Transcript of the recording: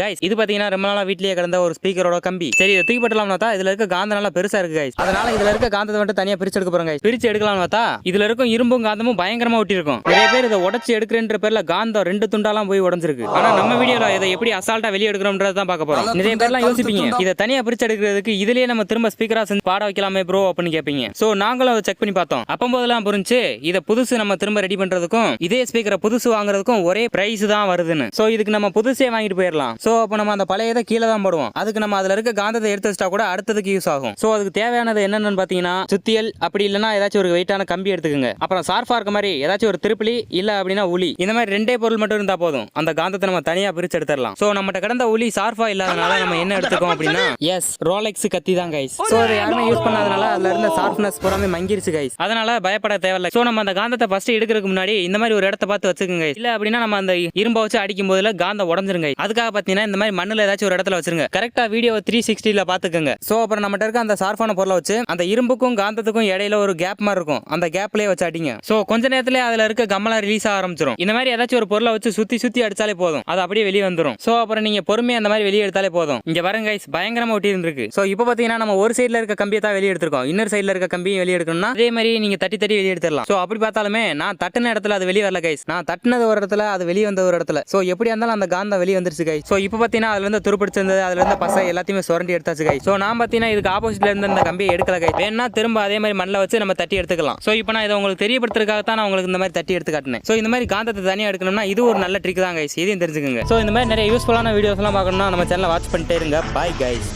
Guys இது பாத்தீங்கன்னா ரொம்ப நாளாக வீட்லயே கிடந்த ஒரு ஸ்பீக்கரோட கம்பி. சரி இதை தூக்கி போட்டலாம்னு பார்த்தா இதுல இருக்க காந்தம் நல்லா பெருசா இருக்கு கைஸ் அதனால இதுல இருக்க காந்தத்தை மட்டும் தனியா பிரிச்சு எடுக்க போறோம் கைஸ் பிரிச்சு எடுக்கலாம் பார்த்தா இதுல இருக்கும் இரும்பும் காந்தமும் பயங்கரமா ஒட்டி இருக்கும் நிறைய பேர் இதை உடச்சு எடுக்கிறேன்ற பேர்ல காந்தம் ரெண்டு துண்டாலாம் போய் உடஞ்சிருக்கு. ஆனா நம்ம வீடியோல இதை எப்படி அசால்ட்டா வெளியே எடுக்கிறோம்ன்றது தான் பார்க்க போறோம். நிறைய பேர்லாம் யோசிப்பீங்க இதை தனியா பிரிச்சு எடுக்கிறதுக்கு இதுலயே நம்ம திரும்ப ஸ்பீக்கரா செஞ்சு பாட வைக்கலாமே ப்ரோ அப்படின்னு கேட்பீங்க. சோ நாங்களும் அதை செக் பண்ணி பார்த்தோம். அப்பம்போதெல்லாம் புரிஞ்சு இதை புதுசு நம்ம திரும்ப ரெடி பண்றதுக்கும் இதே ஸ்பீக்கரை புதுசு வாங்குறதுக்கும் ஒரே பிரைஸ் தான் வருதுன்னு. சோ இதுக்கு நம்ம புதுசே வாங்கிட்டு போயிடலாம். ஸோ அப்போ நம்ம அந்த பழைய இதை கீழே தான் போடுவோம். அதுக்கு நம்ம அதில் இருக்க காந்தத்தை எடுத்து வச்சிட்டா கூட அடுத்ததுக்கு யூஸ் ஆகும். ஸோ அதுக்கு தேவையானது என்னென்னு பார்த்தீங்கன்னா சுத்தியல் அப்படி இல்லைன்னா ஏதாச்சும் ஒரு வெயிட்டான கம்பி எடுத்துக்கோங்க. அப்புறம் சார்ஃபா இருக்க மாதிரி ஏதாச்சும் ஒரு திருப்பிலி இல்லை அப்படின்னா உளி. இந்த மாதிரி ரெண்டே பொருள் மட்டும் இருந்தால் போதும். அந்த காந்தத்தை நம்ம தனியாக பிரிச்சு எடுத்துடலாம். ஸோ நம்மகிட்ட கிடந்த உளி சார்ஃபா இல்லாதனால நம்ம என்ன எடுத்துக்கோம் அப்படின்னா எஸ் ரோலெக்ஸ் கத்தி தான் கைஸ் ஸோ அதை யாருமே யூஸ் பண்ணாதனால அதில் இருந்த சார்ஃப்னஸ் பூராமே மங்கிருச்சு கைஸ் அதனால பயப்பட தேவையில்ல. ஸோ நம்ம அந்த காந்தத்தை ஃபர்ஸ்ட் எடுக்கிறதுக்கு முன்னாடி இந்த மாதிரி ஒரு இடத்த பார்த்து வச்சுக்கோங்க இல்லை அப்படின்னா நம்ம அந்த இரும்பை வச்சு அடிக்கும் போதுல காந்தம் உடஞ்சிருங்க அதுக்காக பார்த்தீங்கன்னா பாத்தீங்கன்னா இந்த மாதிரி மண்ணுல ஏதாச்சும் ஒரு இடத்துல வச்சிருங்க. கரெக்டா வீடியோ த்ரீ சிக்ஸ்டில பாத்துக்கோங்க. சோ அப்புறம் நம்மகிட்ட இருக்க அந்த சார்பான பொருளை வச்சு அந்த இரும்புக்கும் காந்தத்துக்கும் இடையில ஒரு கேப் மாதிரி இருக்கும். அந்த கேப்லயே வச்சு அடிங்க சோ கொஞ்ச நேரத்துல அதுல இருக்க கம்மலாம் ரிலீஸ் ஆக ஆரம்பிச்சிடும் இந்த மாதிரி ஏதாச்சும் ஒரு பொருளை வச்சு சுத்தி சுத்தி அடிச்சாலே போதும். அது அப்படியே வெளியே வந்துடும் சோ அப்புறம் நீங்க பொறுமையா அந்த மாதிரி வெளியே எடுத்தாலே போதும். இங்க பாருங்க கைஸ் பயங்கரமா ஒட்டி இருந்திருக்கு. சோ இப்போ பாத்தீங்கன்னா நம்ம ஒரு சைடில் இருக்க கம்பியை தான் வெளியே எடுத்திருக்கோம். இன்னொரு சைடில் இருக்க கம்பியும் வெளியே எடுக்கணும்னா அதே மாதிரி நீங்க தட்டி தட்டி வெளியே எடுத்துடலாம். சோ அப்படி பார்த்தாலுமே நான் தட்டின இடத்துல அது வெளியே வரல கைஸ் நான் தட்டினது ஒரு இடத்துல அது வெளியே வந்த ஒரு இடத்துல. சோ எப்படி இருந்தாலும் அந்த காந்தம் வெளியே வந்துருச்சு கைஸ் சோ இப்போ பார்த்தீங்கன்னா அதுல இருந்து துருப்பிடிச்சிருந்தது அதுல இருந்த பசை எல்லாத்தையுமே சுரண்டி எடுத்தாச்சு கை சோ நான் பாத்தீங்கன்னா இதுக்கு ஆப்போசிட்ல இருந்த இந்த கம்பியை எடுக்கல கை வேணா திரும்ப அதே மாதிரி மண்ணில் வச்சு நம்ம தட்டி எடுத்துக்கலாம். சோ இப்போ நான் இதை உங்களுக்கு தெரியப்படுத்துறதுக்காக தான் நான் உங்களுக்கு இந்த மாதிரி தட்டி எடுத்து காட்டினேன். சோ இந்த மாதிரி காந்தத்தை தனியா எடுக்கணும்னா இது ஒரு நல்ல ட்ரிக் தான் கைஸ் இதையும் தெரிஞ்சுக்கோங்க. சோ இந்த மாதிரி நிறைய யூஸ்ஃபுல்லான வீடியோஸ்லாம் பார்க்கணும்னா நம்ம சேனலை வாட்ச் பண்ணிட்டே இருங்க. Bye guys